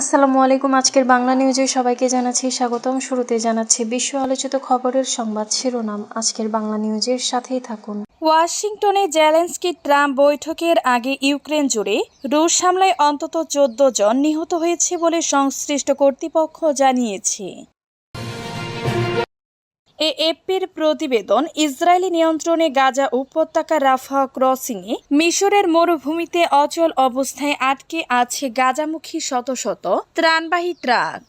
আসসালামু আলাইকুম, আজকের বাংলা নিউজে সবাইকে জানাচ্ছি স্বাগতম। শুরুতে জানাচ্ছি বিশ্ব আলোচিত খবরের সংবাদ শিরোনাম। আজকের বাংলা নিউজের সাথেই থাকুন। ওয়াশিংটনে জেলেন্সকি ট্রাম্প বৈঠকের আগে ইউক্রেন জুড়ে রুশ হামলায় অন্তত চোদ্দ জন নিহত হয়েছে বলে সংশ্লিষ্ট কর্তৃপক্ষ জানিয়েছে। এএফপির প্রতিবেদন, ইসরায়েলি নিয়ন্ত্রণে গাজা উপত্যকা রাফা ক্রসিংয়ে মিশরের মরুভূমিতে অচল অবস্থায় আটকে আছে গাজামুখী শত শত ত্রাণবাহী ট্রাক।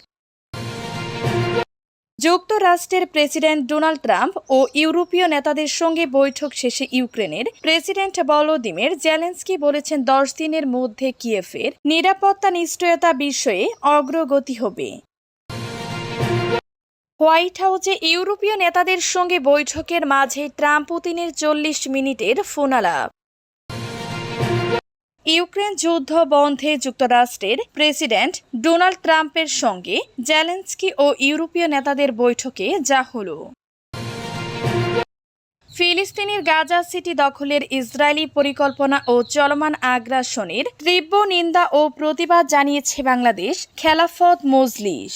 যুক্তরাষ্ট্রের প্রেসিডেন্ট ডোনাল্ড ট্রাম্প ও ইউরোপীয় নেতাদের সঙ্গে বৈঠক শেষে ইউক্রেনের প্রেসিডেন্ট ভলোদিমির জেলেন্সকি বলেছেন, দশ দিনের মধ্যে কিয়েফের নিরাপত্তা নিশ্চয়তা বিষয়ে অগ্রগতি হবে। হোয়াইট হাউসে ইউরোপীয় নেতাদের সঙ্গে বৈঠকের মাঝে ট্রাম্প পুতিনের চল্লিশ মিনিটের ফোনালাপ ইউক্রেন যুদ্ধ বন্ধে যুক্তরাষ্ট্রের প্রেসিডেন্ট ডোনাল্ড ট্রাম্পের সঙ্গে জেলেন্সকি ও ইউরোপীয় নেতাদের বৈঠকে যা হলো। ফিলিস্তিনের গাজা সিটি দখলের ইসরায়েলি পরিকল্পনা ও চলমান আগ্রাসনের তীব্র নিন্দা ও প্রতিবাদ জানিয়েছে বাংলাদেশ খেলাফত মজলিস।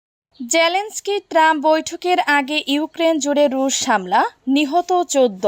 জেলেন্সকি ট্রাম্প বৈঠকের আগে ইউক্রেন জুড়ে রুশ হামলা, নিহত চোদ্দ।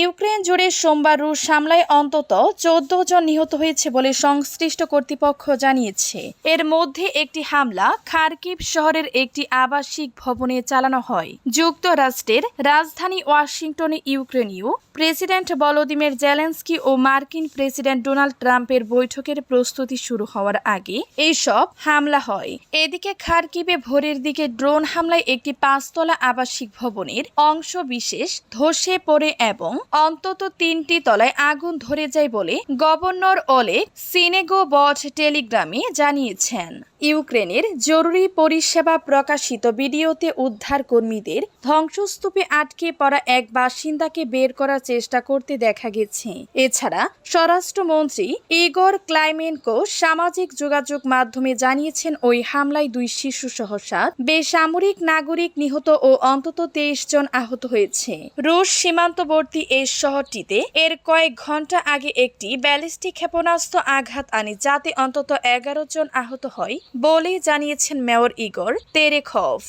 ইউক্রেন জুড়ে সোমবার রুশ হামলায় অন্তত চোদ্দ জন নিহত হয়েছে বলে সংশ্লিষ্ট কর্তৃপক্ষ জানিয়েছে। এর মধ্যে একটি হামলা খার্কিভ শহরের একটি আবাসিক ভবনে চালানো হয়। যুক্তরাষ্ট্রের রাজধানী ওয়াশিংটনে ইউক্রেনীয় প্রেসিডেন্ট ভলোদিমির জেলেন্সকি ও মার্কিন প্রেসিডেন্ট ডোনাল্ড ট্রাম্পের বৈঠকের প্রস্তুতি শুরু হওয়ার আগে এইসব হামলা হয়। এদিকে খার্কিবে ভোরের দিকে ড্রোন হামলায় একটি পাঁচতলা আবাসিক ভবনের অংশ বিশেষ ধসে পড়ে এবং অন্তত তিনটি তলায় আগুন ধরে যায় বলে গভর্নর ওলে সিনেগো বট টেলিগ্রামে জানিয়েছেন। ইউক্রেনের জরুরি পরিষেবা প্রকাশিত ভিডিওতে উদ্ধার কর্মীদের ধ্বংসস্তূপে আটকে পড়া এক বাসিন্দাকে বের করার চেষ্টা করতে দেখা গেছে। এছাড়া স্বরাষ্ট্রমন্ত্রী ইগর ক্লাইমেনকো সামাজিক যোগাযোগ মাধ্যমে জানিয়েছেন, ওই হামলায় দুই শিশু সহ সাত বেসামরিক নাগরিক নিহত ও অন্তত তেইশ জন আহত হয়েছে। রুশ সীমান্তবর্তী এই শহরটিতে এর কয়েক ঘণ্টা আগে একটি ব্যালিস্টিক ক্ষেপণাস্ত্র আঘাত আনে, যাতে অন্তত এগারো জন আহত হয়। বলে জানিয়েছেন মেয়র ইগর তেরেখভ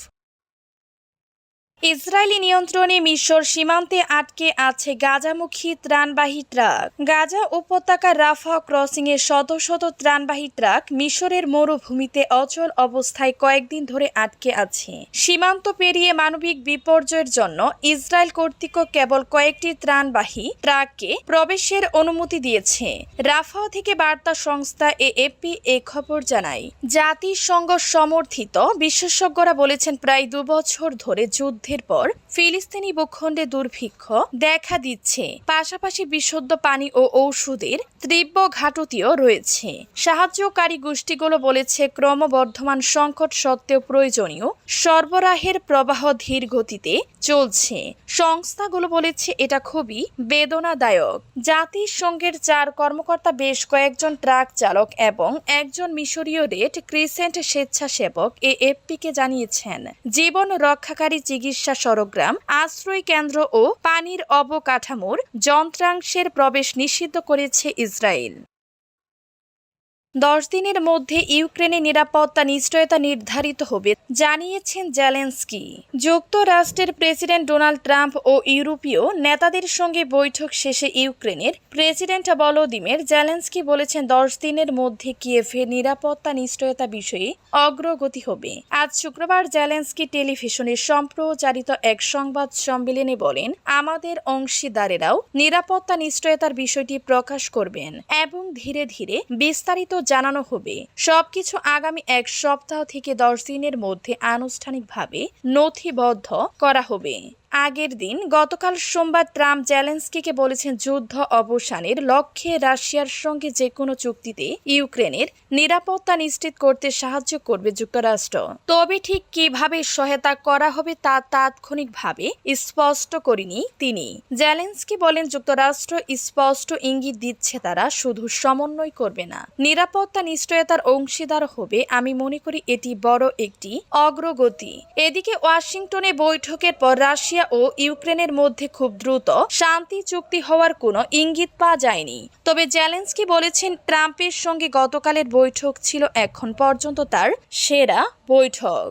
ইসরায়েলি নিয়ন্ত্রণে মিশর সীমান্তে আটকে আছে গাজামুখী ত্রাণবাহী ট্রাক। গাজা উপত্যকার রাফা ক্রসিং এ শত শত ত্রাণবাহী ট্রাক মিশরের মরুভূমিতে অচল অবস্থায় কয়েকদিন ধরে আটকে আছে। সীমান্ত পেরিয়ে মানবিক বিপর্যয়ের জন্য ইসরায়েল কর্তৃক কেবল কয়েকটি ত্রাণবাহী ট্রাককে প্রবেশের অনুমতি দিয়েছে। রাফা থেকে বার্তা সংস্থা এএপি এ খবর জানায়, জাতিসংঘ সমর্থিত বিশেষজ্ঞরা বলেছেন প্রায় দুবছর ধরে যুদ্ধের পর ফিলিস্তিনি ভূখণ্ডে দুর্ভিক্ষ দেখা দিচ্ছে। পাশাপাশি বিশুদ্ধ পানি ও ঔষধের তীব্র ঘাটতিও রয়েছে। সাহায্যকারী গোষ্ঠীগুলো বলেছে, ক্রমবর্ধমান সংকট সত্ত্বেও প্রয়োজনীয় সরবরাহের প্রবাহ ধীর গতিতে চলছে। সংস্থাগুলো বলেছে, এটা খুবই বেদনাদায়ক। জাতিসংঘের চার কর্মকর্তা বেশ কয়েকজন ট্রাক চালক এবং একজন মিশরীয় রেড ক্রিসেন্ট স্বেচ্ছাসেবক এএফপিকে জানিয়েছেন, জীবন রক্ষাকারী চিকিৎসা সরগ্রাম আশ্রয় কেন্দ্র ও পানির অবকাঠামোর যন্ত্রাংশের প্রবেশ নিষিদ্ধ করেছে ইসরায়েল। দশ দিনের মধ্যে ইউক্রেনে নিরাপত্তা নিশ্চয়তা নির্ধারিত হবে, জানিয়েছেন জেলেন্সকি। যুক্তরাষ্ট্রের প্রেসিডেন্ট ডোনাল্ড ট্রাম্প ও ইউরোপীয় নেতাদের সঙ্গে বৈঠক শেষে ইউক্রেনের প্রেসিডেন্ট ভলোদিমির জেলেন্সকি বলেছেন, দশ দিনের মধ্যে কিয়েভের নিরাপত্তা নিশ্চয়তা বিষয়ে অগ্রগতি হবে। আজ শুক্রবার জেলেন্সকি টেলিভিশনে সম্প্রচারিত এক সংবাদ সম্মেলনে বলেন, আমাদের অংশীদারেরাও নিরাপত্তা নিশ্চয়তার বিষয়টি প্রকাশ করবেন এবং ধীরে ধীরে বিস্তারিত জানানো হবে। সবকিছু আগামী এক সপ্তাহ থেকে দশ দিনের মধ্যে আনুষ্ঠানিকভাবে নথিবদ্ধ করা হবে। আগের দিন গতকাল সোমবার ট্রাম্প জেলেন্সকিকে বলেছেন যুদ্ধ অবসানের লক্ষ্যে রাশিয়ার সঙ্গে যে কোনো চুক্তিতে ইউক্রেনের নিরাপত্তা নিশ্চিত করতে সাহায্য করবে যুক্তরাষ্ট্র। তবে ঠিক কীভাবে সহায়তা করা হবে তা তাৎক্ষণিকভাবে স্পষ্ট করেনি তিনি। জেলেন্সকি বলেন, যুক্তরাষ্ট্র স্পষ্ট ইঙ্গিত দিচ্ছে তারা শুধু সমন্বয় করবে না। নিরাপত্তা নিশ্চয়তার অংশীদার হবে, আমি মনে করি এটি বড় একটি অগ্রগতি। এদিকে ওয়াশিংটনে বৈঠকের পর রাশিয়া ও ইউক্রেনের মধ্যে খুব দ্রুত শান্তি চুক্তি হওয়ার কোনো ইঙ্গিত পাওয়া যায়নি। তবে জেলেন্সকি বলেছেন, ট্রাম্পের সঙ্গে গতকালের বৈঠক ছিল এখন পর্যন্ত তার সেরা বৈঠক।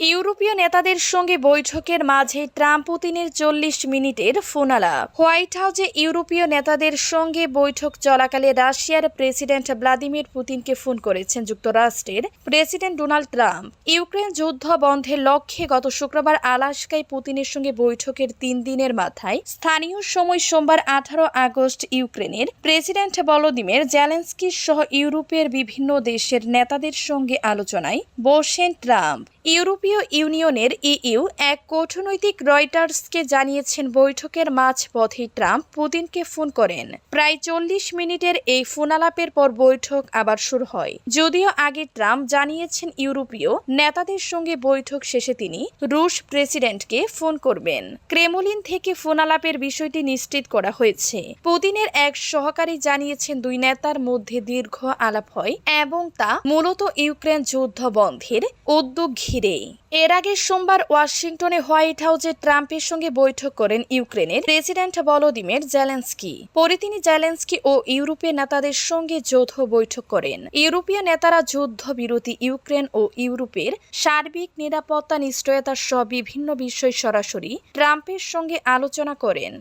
ইউরোপীয় নেতাদের সঙ্গে বৈঠকের মাঝে ট্রাম্প পুতিনের চল্লিশ মিনিটের ফোনালাপ হোয়াইট হাউসে ইউরোপীয় নেতাদের সঙ্গে বৈঠক চলাকালে রাশিয়ার প্রেসিডেন্ট ভ্লাদিমির পুতিনকে ফোন করেছেন যুক্তরাষ্ট্রের প্রেসিডেন্ট ডোনাল্ড ট্রাম্প। ইউক্রেন যুদ্ধ বন্ধের লক্ষ্যে গত শুক্রবার আলাস্কায় পুতিনের সঙ্গে বৈঠকের তিন দিনের মাথায় স্থানীয় সময় সোমবার আঠারো আগস্ট ইউক্রেনের প্রেসিডেন্ট ভলোদিমির জেলেন্সকির সহ ইউরোপের বিভিন্ন দেশের নেতাদের সঙ্গে আলোচনায় বসেন ট্রাম্প। ইউরোপীয় ইউনিয়নের ইইউ এক কূটনৈতিক রয়টার্সকে জানিয়েছেন বৈঠকের মাঝপথে ট্রাম্প পুতিনকে ফোন করেন। প্রায় চল্লিশ মিনিটের এই ফোনালাপের পর বৈঠক আবার শুরু হয়। যদিও আগে ট্রাম্প জানিয়েছেন ইউরোপীয় নেতাদের সঙ্গে বৈঠক শেষে তিনি রুশ প্রেসিডেন্টকে ফোন করবেন। ক্রেমলিন থেকে ফোনালাপের বিষয়টি নিশ্চিত করা হয়েছে। পুতিনের এক সহকারী জানিয়েছেন দুই নেতার মধ্যে দীর্ঘ আলাপ হয় এবং তা মূলত ইউক্রেন যুদ্ধ বন্ধের উদ্যোগ ঘিরে এর আগে সোমবার ওয়াশিংটনে হোয়াইট হাউসে ট্রাম্পের সঙ্গে বৈঠক করেন ইউক্রেনের প্রেসিডেন্ট ভলোদিমির জেলেন্সকি। পরে তিনি জেলেন্সকি ও ইউরোপীয় নেতাদের সঙ্গে যৌথ বৈঠক করেন। ইউরোপীয় নেতারা যুদ্ধ বিরতি ইউক্রেন ও ইউরোপের সার্বিক নিরাপত্তা নিশ্চয়তা সহ বিভিন্ন বিষয় সরাসরি ট্রাম্পের সঙ্গে আলোচনা করেন।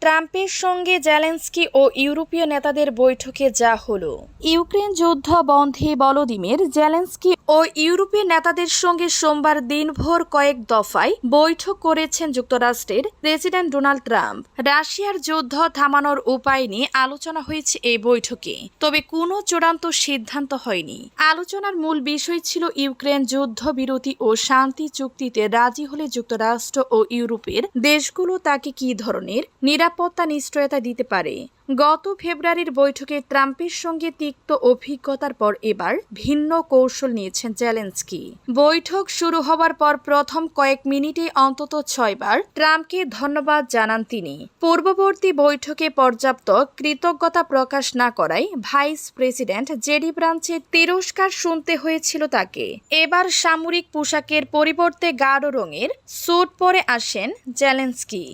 ট্রাম্পের সঙ্গে জেলেন্সকি ও ইউরোপীয় নেতাদের বৈঠকে যা হলো। ইউক্রেন যুদ্ধ বন্ধে বলদিমির জেলেন্সকি ও ইউরোপীয় নেতাদের সঙ্গে সোমবার দিনভর কয়েক দফায় বৈঠক করেছেন যুক্তরাষ্ট্রের প্রেসিডেন্ট ডোনাল্ড ট্রাম্প। রাশিয়ার যুদ্ধ থামানোর উপায় নিয়ে আলোচনা হয়েছে এই বৈঠকে, তবে কোনো চূড়ান্ত সিদ্ধান্ত হয়নি। আলোচনার মূল বিষয় ছিল ইউক্রেন যুদ্ধবিরতি ও শান্তি চুক্তিতে রাজি হলে যুক্তরাষ্ট্র ও ইউরোপের দেশগুলো তাকে কী ধরনের নিরাপত্তা নিশ্চয়তা দিতে পারে? গত ফেব্রুয়ারির বৈঠকে ট্রাম্পের সঙ্গে তিক্ত অভিজ্ঞতার পর এবার ভিন্ন কৌশল নিয়েছেন জেলেন্সকি। বৈঠক শুরু হবার পর প্রথম কয়েক মিনিটে অন্তত ছয়বার ট্রাম্পকে ধন্যবাদ জানান তিনি। পূর্ববর্তী বৈঠকে পর্যাপ্ত কৃতজ্ঞতা প্রকাশ না করায় ভাইস প্রেসিডেন্ট জেডি ব্রাঞ্চের তিরস্কার শুনতে হয়েছিল তাকে। এবার সামরিক পোশাকের পরিবর্তে গাঢ় রঙের স্যুট পরে আসেন জেলেন্সকি।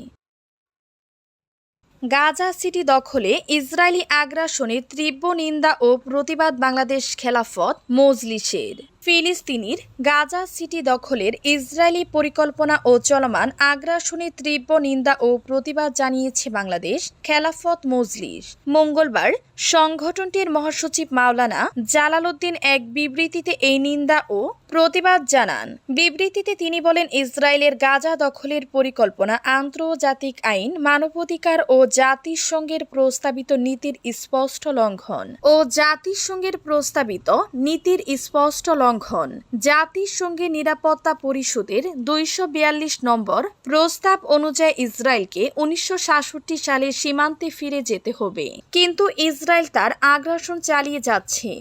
গাজা সিটি দখলে ইসরায়েলি আগ্রাসনের তীব্র নিন্দা ও প্রতিবাদ বাংলাদেশ খেলাফত মজলিসের। ফিলিস্তিনির গাজা সিটি দখলের ইসরায়েলি পরিকল্পনা ও চলমান আগ্রাসনের তীব্র নিন্দা ও প্রতিবাদ জানিয়েছে বাংলাদেশ খেলাফত মজলিস। মঙ্গলবার সংগঠনটির মহাসচিব মাওলানা জালালউদ্দিন এক বিবৃতিতে এই নিন্দা ও প্রতিবাদ জানান। বিবৃতিতে তিনি বলেন, ইসরায়েলের গাজা দখলের পরিকল্পনা আন্তর্জাতিক আইন, মানবাধিকার ও জাতিসংঘের প্রস্তাবিত নীতির স্পষ্ট লঙ্ঘন ও জাতিসংঘের প্রস্তাবিত নীতির স্পষ্ট লঙ্ঘন জাতিসংঘের নিরাপত্তা পরিষদের দুইশো বিয়াল্লিশ নম্বর প্রস্তাব অনুযায়ী ইসরায়েলকে উনিশশো সালে সীমান্তে ফিরে যেতে হবে। কিন্তু ইসরায়েল তার আগ্রাসন চালিয়ে যাচ্ছে।